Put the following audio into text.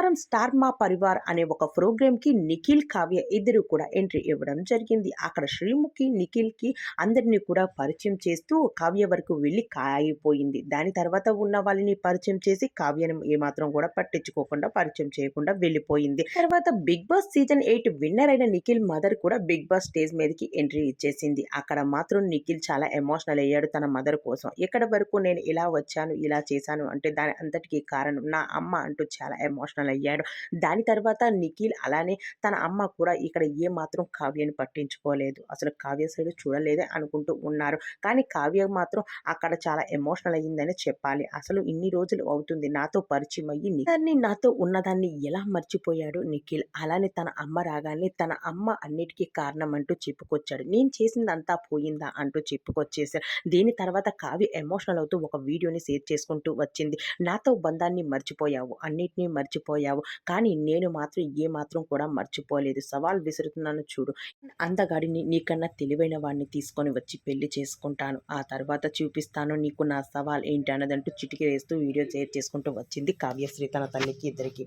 శనివారం స్టార్ మా పరివార్ అనే ఒక ప్రోగ్రామ్కి నిఖిల్ కావ్య ఇద్దరు కూడా ఎంట్రీ ఇవ్వడం జరిగింది. అక్కడ శ్రీముఖి నిఖిల్కి అందరినీ కూడా పరిచయం చేస్తూ కావ్య వరకు వెళ్ళి కాయిపోయింది దాని తర్వాత ఉన్న వాళ్ళని పరిచయం చేసి కావ్యను ఏమాత్రం కూడా పట్టించుకోకుండా పరిచయం చేయకుండా వెళ్ళిపోయింది. తర్వాత Bigg Boss season eight winner అయిన నిఖిల్ మదర్ కూడా బిగ్ బాస్ స్టేజ్ మీదకి ఎంట్రీ ఇచ్చేసింది. అక్కడ మాత్రం నిఖిల్ చాలా ఎమోషనల్ అయ్యాడు తన మదర్ కోసం. ఎక్కడి వరకు నేను ఇలా వచ్చాను ఇలా చేశాను అంటే దాని అంతటికీ కారణం నా అమ్మ అంటూ చాలా ఎమోషనల్ అయ్యాడు. దాని తర్వాత నిఖిల్ అలానే తన అమ్మ కూడా ఇక్కడ ఏ మాత్రం కావ్యని పట్టించుకోలేదు. అసలు కావ్య సైడ్ చూడలేదే అనుకుంటూ ఉన్నారు. కానీ కావ్య మాత్రం అక్కడ చాలా ఎమోషనల్ అయ్యిందని చెప్పాలి. అసలు ఇన్ని రోజులు అవుతుంది. నాతో పరిచయం అయ్యి దాన్ని నాతో ఉన్నదాన్ని ఎలా మర్చిపోయాడు నిఖిల్? అలానే తన అమ్మ రాగానే తన అమ్మ అన్నిటికీ కారణం అంటూ చెప్పుకొచ్చాడు. నేను చేసిందంతా పోయిందా? అంటూ చెప్పుకొచ్చేసాడు దీని తర్వాత కావ్య ఎమోషనల్ అవుతూ ఒక వీడియోని షేర్ చేసుకుంటూ వచ్చింది. నాతో బంధాన్ని మర్చిపోయావు. అన్నిటినీ మర్చిపోయావు కానీ నేను మాత్రం ఏ మాత్రం కూడా మర్చిపోలేదు. సవాల్ విసురుతున్నాను చూడు. అందగాడిని నీకన్నా తెలివైన వాడిని తీసుకొని వచ్చి పెళ్ళి చేసుకుంటాను. ఆ తర్వాత చూపిస్తాను నీకు నా సవాల్ ఏంటి అన్నదంటూ చిటికి వేస్తూ వీడియో షేర్ చేసుకుంటూ వచ్చింది కావ్యశ్రీ తన తల్లికి ఇద్దరికి.